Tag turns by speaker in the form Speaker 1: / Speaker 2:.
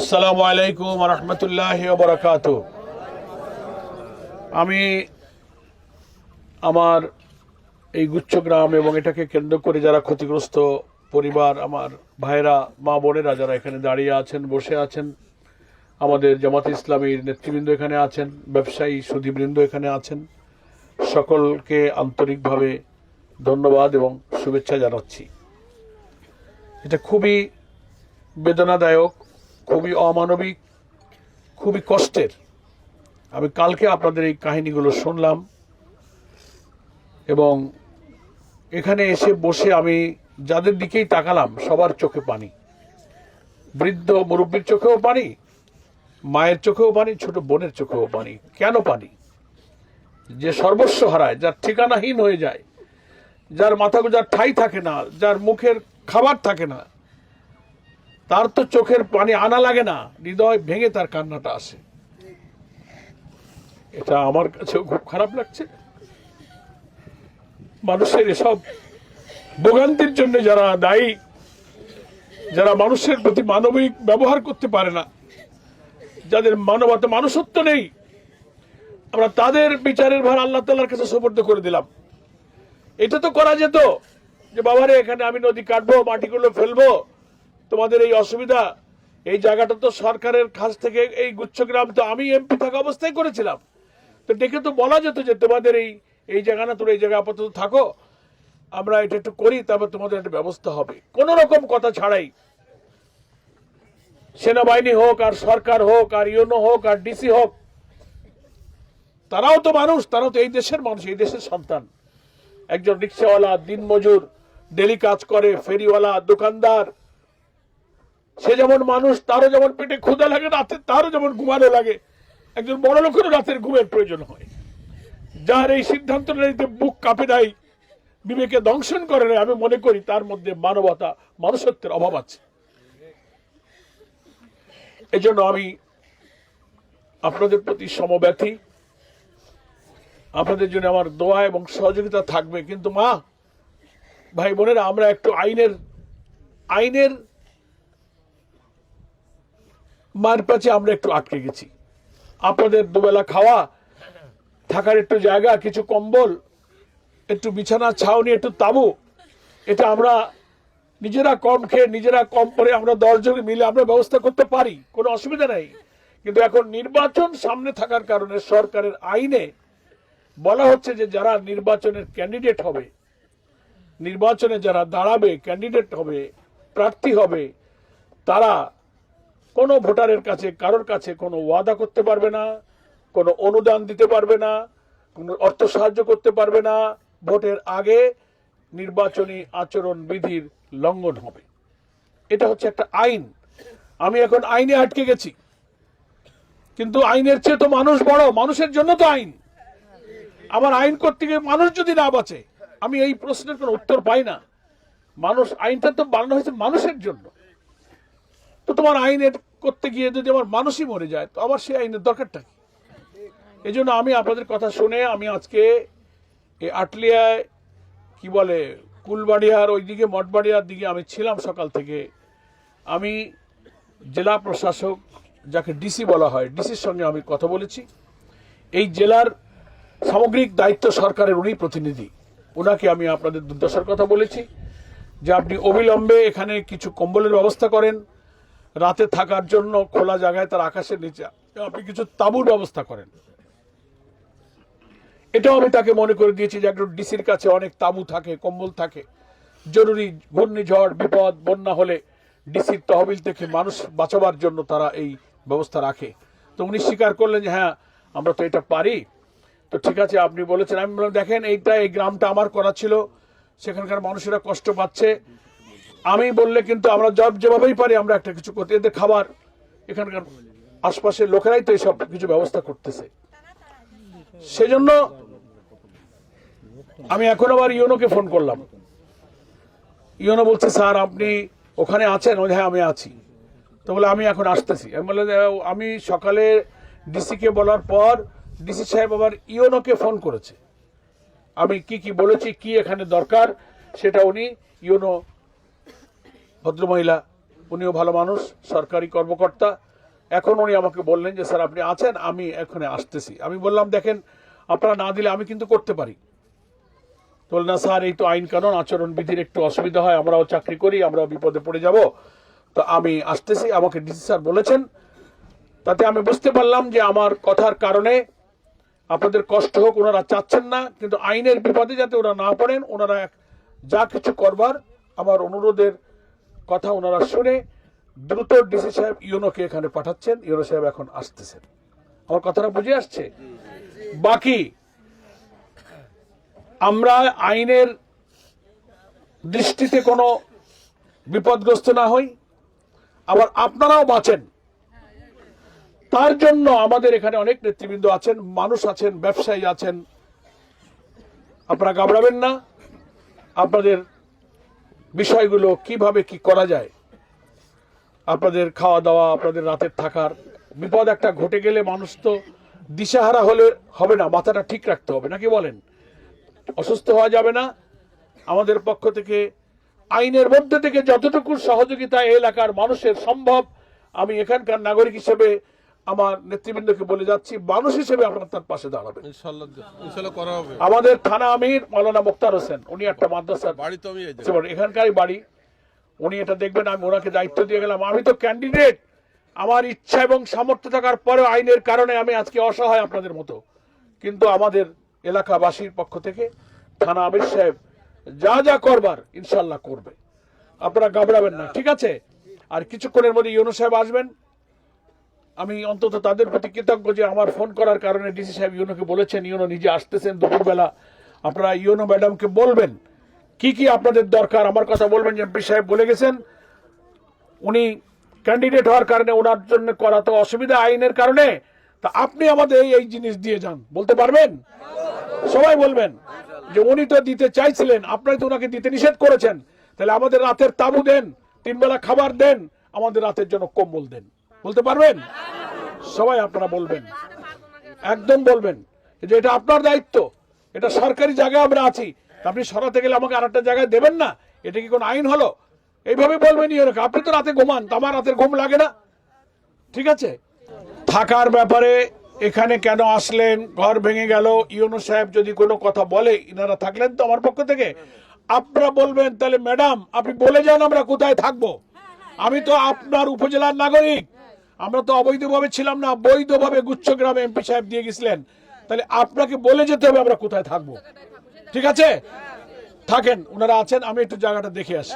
Speaker 1: আসসালামু আলাইকুম রহমতুল্লাহ বরকাত আমি আমার এই গুচ্ছগ্রাম এবং এটাকে কেন্দ্র করে যারা ক্ষতিগ্রস্ত পরিবার, আমার ভাইরা মা বোনেরা যারা এখানে দাঁড়িয়ে আছেন, বসে আছেন, আমাদের জামাত ইসলামীর নেতৃবৃন্দ এখানে আছেন, ব্যবসায়ী সুধীবৃন্দ এখানে আছেন, সকলকে আন্তরিকভাবে ধন্যবাদ এবং শুভেচ্ছা জানাচ্ছি। এটা খুবই বেদনাদায়ক খুবই অমানবিক, খুবই কষ্টের। আমি কালকে আপনাদের এই কাহিনীগুলো শুনলাম এবং এখানে এসে বসে আমি যাদের দিকেই তাকালাম, সবার চোখে পানি। বৃদ্ধ মুরব্বীর চোখেও পানি, মায়ের চোখেও পানি, ছোট বোনের চোখেও পানি। কেন পানি? যে সর্বস্ব হারায়, যার ঠিকানাহীন হয়ে যায়, যার মাথা যার ঠাই থাকে না, যার মুখের খাবার থাকে না তার তো চোখের পানি আনা লাগে না, হৃদয় ভেঙে তার কান্নাটা আসে। এটা আমার কাছেও খুব খারাপ লাগছে। মানুষের এসব ভোগান্তির জন্য যারা দায়ী, যারা মানুষের প্রতি মানবিক ব্যবহার করতে পারে না, যাদের মানবতা মানুষত্ব নেই, আমরা তাদের বিচারের ভার আল্লাহ তাল্লার কাছে সুপর্দ করে দিলাম। এটা তো করা যেত যে, বাবারে, এখানে আমি নদী কাটবো, মাটিগুলো ফেলব তোমাদের এই অসুবিধা, এই জায়গাটা তো সরকারের কাছ থেকে, এই গুচ্ছগ্রাম তো আমি এমপি থাকা অবস্থায় করেছিলাম। তো ডেকে তো বলা যেত যে তোমাদের এই এই জায়গা না তোমরা এই জায়গায় আপাতত থাকো। আমরা এটা একটু করি, তারপর তোমাদের একটা ব্যবস্থা হবে। কোন রকম কথা ছাড়াই সেনাবাহিনী হোক, আর সরকার হোক, আর ইউনো হোক, আর ডিসি হোক, তারাও তো মানুষ, তারাও তো এই দেশের মানুষ, এই দেশের সন্তান। একজন রিক্সাওয়ালা, দিনমজুর, ডেলি কাজ করে, ফেরিওয়ালা, দোকানদার সে যেমন মানুষ, তারও যেমন পেটে ক্ষুদা লাগে, রাতে তারও যেমন ঘুমানো লাগে। একজন বড় লোকেরও রাতের ঘুমের প্রয়োজন হয়। যার এই সিদ্ধান্ত নিতে বুক কাঁপে দেয়, বিবেকে দংশন করে না আমি মনে করি তার মধ্যে মানবতা মানুষত্বের অভাব আছে। এজন্য আমি আপনাদের প্রতি সমব্যথী। আপনাদের জন্য আমার দোয়া এবং সহযোগিতা থাকবে। কিন্তু মা, ভাই বোনেরা, আমরা একটু আইনের আইনের মার পাচে আমরা একটু আটকে গেছি। আপনাদের দুবেলা খাওয়া, থাকার একটু জায়গা, কিছু কম্বল, একটু বিছানা, ছাউনি, একটু তাবু, এটা আমরা নিজেরা কম খেয়ে, নিজেরা কম পরে আমরা দশজন মিলে আমরা ব্যবস্থা করতে পারি, কোনো অসুবিধা নেই। কিন্তু এখন নির্বাচন সামনে থাকার কারণে সরকারের আইনে বলা হচ্ছে যে যারা নির্বাচনের ক্যান্ডিডেট হবে, নির্বাচনে যারা দাঁড়াবে ক্যান্ডিডেট হবে, প্রার্থী হবে, তারা কোনো ভোটারের কাছে, কারোর কাছে কোনো ওয়াদা করতে পারবে না, কোনো অনুদান দিতে পারবে না, কোনো অর্থ সাহায্য করতে পারবে না, ভোটের আগে নির্বাচনী আচরণ বিধির লঙ্ঘন হবে। এটা হচ্ছে একটা আইন। আমি এখন আইনে আটকে গেছি। কিন্তু আইনের চেয়ে তো মানুষ বড়, মানুষের জন্য তো আইন। আমার আইন করতে গিয়ে মানুষ যদি না বাঁচে, আমি এই প্রশ্নের কোনো উত্তর পাই না। মানুষ, আইনটা তো বানানো হয়েছে মানুষের জন্য। তো তোমার আইনের করতে গিয়ে যদি আমার মানুষই মরে যায়, তো আবার সেই আইনের দরকারটা কি? এই জন্য আমি আপনাদের কথা শুনে আমি আজকে এই আটলিয়ায় কি বলে, কুলবাড়িয়ার ওইদিকে, মঠবাড়িয়ার দিকে আমি ছিলাম সকাল থেকে। আমি জেলা প্রশাসক, যাকে ডিসি বলা হয় ডিসির সঙ্গে আমি কথা বলেছি। এই জেলার সামগ্রিক দায়িত্ব সরকারের উনি প্রতিনিধি। ওনাকে আমি আপনাদের দুর্দশার কথা বলেছি। যে আপনি অবিলম্বে এখানে কিছু কম্বলের ব্যবস্থা করেন। রাতে থাকার জন্য খোলা জায়গায় তার আকাশের নিচে আপনি কিছু তাঁবুর ব্যবস্থা করেন। এটাও আমি তাকে মনে করে দিয়েছি যে একজন ডিসির কাছে অনেক তাঁবু থাকে, কম্বল থাকে। জরুরি ঘূর্ণিঝড়, বিপদ, বন্যা হলে ডিসির তহবিল থেকে মানুষ বাঁচাবার জন্য তারা এই ব্যবস্থা রাখে। তো উনি স্বীকার করলেন যে হ্যাঁ আমরা তো এটা পারি। তো ঠিক আছে, আপনি বলেছেন। আমি বললাম, দেখেন, এইটা, এই গ্রামটা আমার করা ছিল। সেখানকার মানুষেরা কষ্ট পাচ্ছে। আমি বললে কিন্তু আমরা জব যেভাবেই পারি আমরা একটা কিছু করতে। এদের খাবার, এখানকার আশপাশের লোকেরাই তো এইসব কিছু ব্যবস্থা করতেছে। সেজন্য আমি এখন আবার ইউনোকে ফোন করলাম। ইউনো বলছে, স্যার, আপনি ওখানে আছেন? হ্যাঁ আমি আছি। তো বলে, আমি এখন আসতেছি। আমি বলে আমি সকালে ডিসিকে বলার পর ডিসি সাহেব আবার ইউনোকে ফোন করেছে। আমি কি কি বলেছি, কি এখানে দরকার, সেটা উনি ইউনো ভদ্রমহিলা উনিও ভালো মানুষ সরকারি কর্মকর্তা। এখন উনি আমাকে বললেন যে স্যার আপনি আছেন আমি এখানে আসতেছি। আমি বললাম দেখেন আপনারা না দিলে আমি কিন্তু করতে পারি। বললেন, না স্যার এই তো আইন কানুন আচরণ বিধির একটু অসুবিধা হয় আমরাও চাকরি করি আমরাও বিপদে পড়ে যাব। তো আমি আসতেছি আমাকে ডিসি স্যার বলেছেন। তাতে আমি বুঝতে পারলাম যে আমার কথার কারণে আপনাদের কষ্ট হোক ওনারা চাচ্ছেন না কিন্তু আইনের বিপদে যাতে ওরা না পড়েন ওনারা যা কিছু করবার আমার অনুরোধের কথা ওনারা শুনে দ্রুত ডিসি সাহেব ইউনোকে এখানে পাঠাচ্ছেন। ইউনো সাহেব এখন আসতেছেন। আমার কথাটা বুঝে আসছে? বাকি, আমরা আইনের দৃষ্টিতে কোনো বিপদগ্রস্ত না হই। আবার আপনারাও বাঁচেন। তার জন্য আমাদের এখানে অনেক নেতৃবৃন্দ আছেন, মানুষ আছেন, ব্যবসায়ী আছেন। আপনারা ঘাবড়াবেন না। আপনাদের বিষয়গুলো কীভাবে কি করা যায়? আপনাদের খাওয়া দাওয়া আপনাদের রাতের থাকার। বিপদ একটা ঘটে গেলে মানুষ তো দিশাহারা হলে হবে না, মাথাটা ঠিক রাখতে হবে, নাকি বলেন? অসুস্থ হওয়া যাবে না। আমাদের পক্ষ থেকে, আইনের মধ্যে থেকে যতটুকু সহযোগিতা এলাকার মানুষের সম্ভব, আমি এখানকার নাগরিক হিসেবে আমার নেতৃবৃন্দকে বলে যাচ্ছি মানুষ হিসেবে আপনার তার পাশে দাঁড়াবেন। আমাদের থানা আমির মৌলানা মুক্তার হোসেন উনি একটা মাদ্রাসার
Speaker 2: বাড়ি তো আমি
Speaker 1: এখানকারই বাড়ি। উনি এটা দেখবেন আমি ওনাকে দায়িত্ব দিয়ে গেলাম। আমি তো ক্যান্ডিডেট আমার ইচ্ছা এবং সামর্থ্য থাকার পরেও আইনের কারণে আমি আজকে অসহায় আপনাদের মতো। কিন্তু আমাদের এলাকাবাসীর পক্ষ থেকে থানা আমির সাহেব যা যা করবার ইনশাল্লাহ করবে। আপনারা ঘাবড়াবেন না ঠিক আছে? আর কিছুক্ষণের মধ্যে ইউনো সাহেব আসবেন। আমি অন্তত তাদের প্রতি কৃতজ্ঞ যে আমার ফোন করার কারণে ডিসি সাহেব ইউনোকে বলেছেন, ইউনো নিজে আসতেছেন দুপুরবেলা। আপনারা ইউনো ম্যাডামকে বলবেন, কি কি আপনাদের দরকার? আমার কথা বলবেন, যে এমপি সাহেব বলে গেছেন। উনি ক্যান্ডিডেট হওয়ার কারণে ওনার জন্য করা তো অসুবিধা আইনের কারণে। তা আপনি আমাদের এই জিনিস দিয়ে যান। বলতে পারবেন? সবাই বলবেন যে উনি তো দিতে চাইছিলেন আপনারা তো ওনাকে দিতে নিষেধ করেছেন। তাহলে আমাদের রাতের তাবু দেন, তিনবেলা খাবার দেন, আমাদের রাতের জন্য কম্বল দেন। বলতে পারবেন? সবাই আপনারা বলবেন। একদম বলবেন। যে এটা আপনার দায়িত্ব। এটা সরকারি জায়গায় আমরা আছি। আপনি সরাতে গেলে আমাকে আর একটা জায়গায় দেবেন না? এটা কি কোনো আইন হলো? এইভাবে বলবেন ইউনোকে আপনি তো রাতে ঘুমান আমার রাতের ঘুম লাগে না। ঠিক আছে? থাকার ব্যাপারে এখানে কেন আসলেন? ঘর ভেঙে গেল। ইউনো সাহেব যদি কোনো কথা বলে, ইনারা থাকলেন তো আমার পক্ষ থেকে। আপনারা বলবেন, তাহলে ম্যাডাম, আপনি বলে যান আমরা কোথায় থাকব। আমি তো আপনার উপজেলার নাগরিক। আমরা তো অবৈধভাবে ছিলাম না, বৈধভাবে গুচ্ছগ্রামে এমপি সাহেব দিয়ে গেছিলেন। তাহলে আপনাকে বলে যেতে হবে আমরা কোথায় থাকব। ঠিক আছে? থাকেন, ওনারা আছেন, আমি একটু জায়গাটা দেখে আসি।